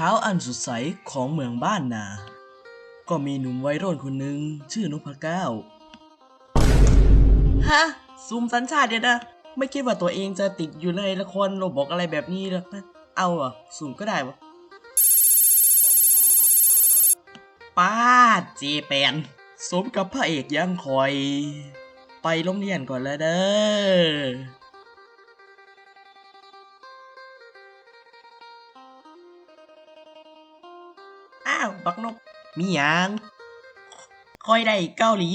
ช้าอันสดใสของเมืองบ้านนา ก็มีหนุ่มวัยรุ่นคนหนึ่งชื่อนพเก้า ฮะ ซูมสัญชาติเนี่ยนะ ไม่คิดว่าตัวเองจะติดอยู่ในละครโรบอกอะไรแบบนี้หรอกนะ เอาอะซูมก็ได้วะป้าดเจแปนสมกับพระเอกยังคอย ไปโรงเรียนก่อนแล้วเด้อ บักนก มีหยังคอยได้เกาหลี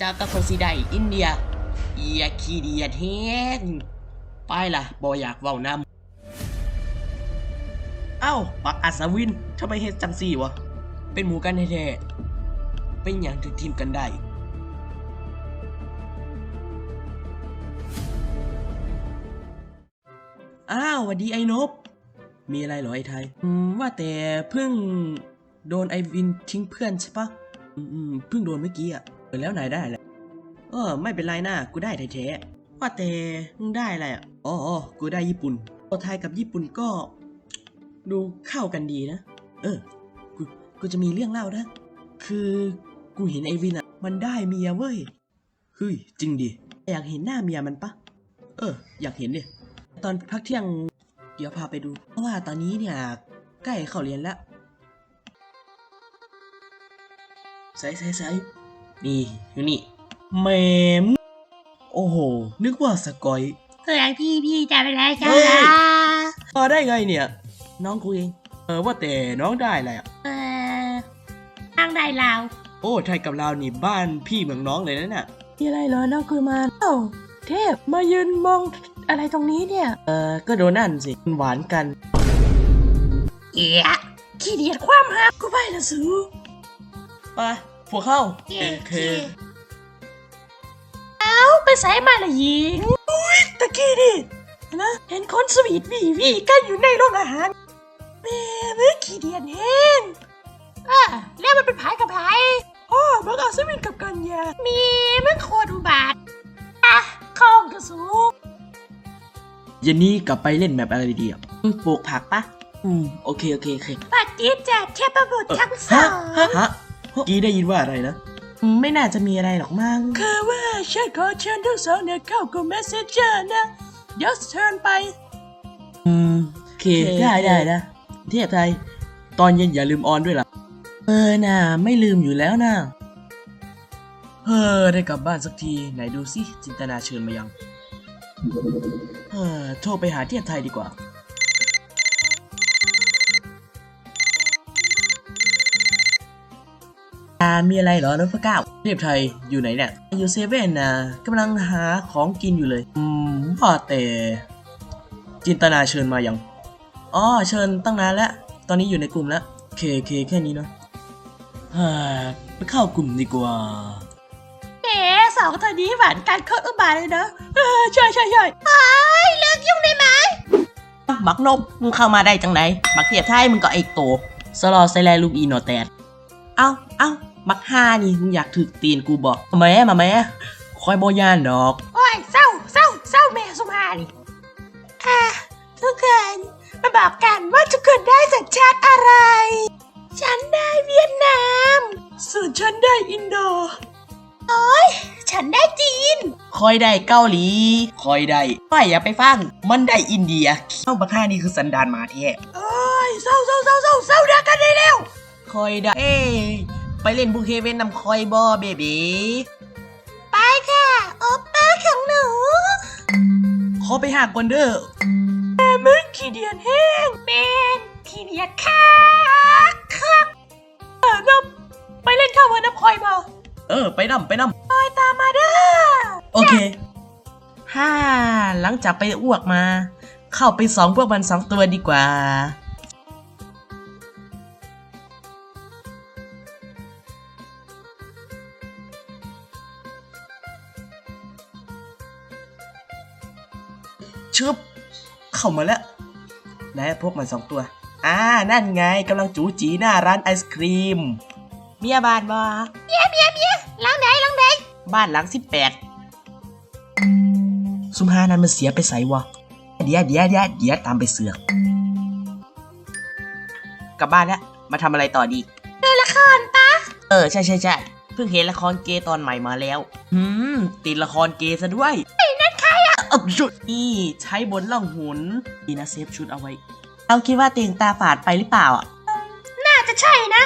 จากกะโคซิได้อินเดีย เอียขี้เดียเฮงไปล่ะบออยากเว้านำเอ้าปักอัศวินทำไมเฮ็ดจังสี่วะ เป็นหมูกันแท้ๆเป็นอย่างถึงทีมกันได้อ้าววัดดีไอ้นบ มีอะไรเหรอไอ้ไทย อืมว่าแต่เพิ่งโดนไอวินทิ้งเพื่อนใช่ปะอืมเพิ่งโดนเมื่อกี้อะแล้วนายได้อะไรเออ ไม่เป็นไรนะกูได้แท้ๆว่าแต่มึงได้อะไรอะอ๋อกูได้ญี่ปุ่นตัวไทยกับญี่ปุ่นก็ ดูเข้ากันดีนะ เออ กูกูจะมีเรื่องเล่านะ คือกูเห็นไอวินอะ มันได้เมียเว้ยเฮ้ยจริงดิอยากเห็นหน้าเมียมันปะเออ อยากเห็นดิตอนพักเที่ยง เดี๋ยวพาไปดู เพราะว่าตอนนี้เนี่ยใกล้เข้าเรียนแล้วใส่ใส่ใส่นี่อยู่นี่แหมมโอ้โห นึกว่าสกอยเพื่อนพี่พี่จะไปไหนกันเฮ้ยล่ะมาได้ไงเนี่ย น้องกูเอง เออว่าแต่น้องได้อะไรอะเออนั่งได้ลาว โอ้ไทยกับเราวนี่บ้านพี่เมืองน้องเลยนะเนี่ยมีอะไรเหรอน้องคุยมาเอ้าเทพมายืนมอง อะไรตรงนี้เนี่ย เออก็โดนนั่นสิหวานกัน เอียขี้เดียดความหักกูไปละสูไปพวกเข้าเย้โอเคเอาไปใส่มาละหญิงอุ้ยตะกี้ดินะ เห็นคนสวีทวีวีกันอยู่ในโรงอาหารแม่มึงขี้เดียดแห้งอะแล้วมันเป็นผายกับผายอ๋อมึงเอาสวีทกับกันยามีมึงโคตรอุบาทอะข้องกระสู เย็นนี้กลับไปเล่นแบบอะไรดีอะอืมปลูกผักปะอืมโอเคโอเคโอเคปฏิจจเทพบุตรทั้งสอฮะงฮะฮะเมื่อกี้ได้ยินว่าอะไรนะอืมไม่น่าจะมีอะไรหรอกมั้งคือว่าฉันขอเชิญทั้งสองเนี่ยเข้ากลุ่ม messenger นะ เดี๋ยวเชิญไป อืมโอเคได้ได้นะเทียบไทย ตอนเย็นอย่าลืมออนด้วยล่ะ เออน่ะไม่ลืมอยู่แล้วนะเฮ้อได้กลับบ้านสักที ไหนดูสิจินตนาเชิญมายังเออ โทรไปหาเทียบไทยดีกว่าอ่า มีอะไรเหรอน้องพระเก้าเทียบไทยอยู่ไหนเนี่ย อยู่เซเว่นนะกำลังหาของกินอยู่เลย อืมว่าแต่ จินตนาเชิญมายัง อ๋อ เชิญตั้งนานแล้ว ตอนนี้อยู่ในกลุ่มแล้ว เคเคแค่นี้เนาะไปเข้ากลุ่มดีกว่า อ๋สองตัวนี้หวานกันโคตรอุบาทเลยนะเออใช่ใช่ใช่เลิกยุ่งได้ไหมบักนบมึงเข้ามาได้จังไหนบักเทียบไทยมึงก็ไอโตสลอไซแลลูกอีโนแตดเอ้าเอ้าบักห้านี่มึงอยากถึกตีนกูบอกมาแม่มาแม่คอยบอยานดอกโอ้ยเศร้าเศร้าเศร้าแม่สุภานี่อะทุกคนมาบอกกันว่าทุกคนได้สัญชาติอะไร ฉันได้เวียดนาม ส่วนฉันได้อินโด ฉันได้จีน คอยได้เกาหลี คอยได้ไม่อย่าไปฟัง มันได้อินเดียเอ้าบักห้านี่คือสันดานหมาแท้โอ้ยเศร้าเศร้าเศร้าเศร้าเศร้าเดียวกันได้แล้ว คอยได้เอ้ยไปเล่นบุเคเวนนำคอยบอเบบีไปค่ะโอป้าของหนูขอไปหากก่อนเด้อมึงขี้เดียนแห้งเป็นทีเดียดค่ะค่ะเออน้ำไปเล่นข้าววันน้ำคอยมา เออ ไปนำไปนำคอยตามมาเด้อโอเคฮ่าหลังจากไปอ้วกมา เข้าไปสองพวกมันสองตัวดีกว่าชึบเข้ามาแล้วไหนพวกมันสองตัว อ่า นั่นไงกำลังจูจีหน้าร้านไอศครีม เมียบ้านบ่ล้างไหนล้างไหนบ้านหลังสิบแปดซุมฮานั้นมันเสียไปใส่วะเดี๋ยวเดี๋ยวเดี๋ยวเดี๋ยวตามไปเสือกกลับบ้านแล้ว มาทำอะไรต่อดี ดูละครปะ เออ ใช่ใช่ใช่เพิ่งเห็นละครเกย์ตอนใหม่มาแล้วอืม ติดละครเกย์ซะด้วยไอ้นั่นใครอะเออชุดนี่ใช้บนล่องหุนดีนะเซฟชุดเอาไว้ เราคิดว่าเตียงตาฝาดไปหรือเปล่าอะ น่าจะใช่นะ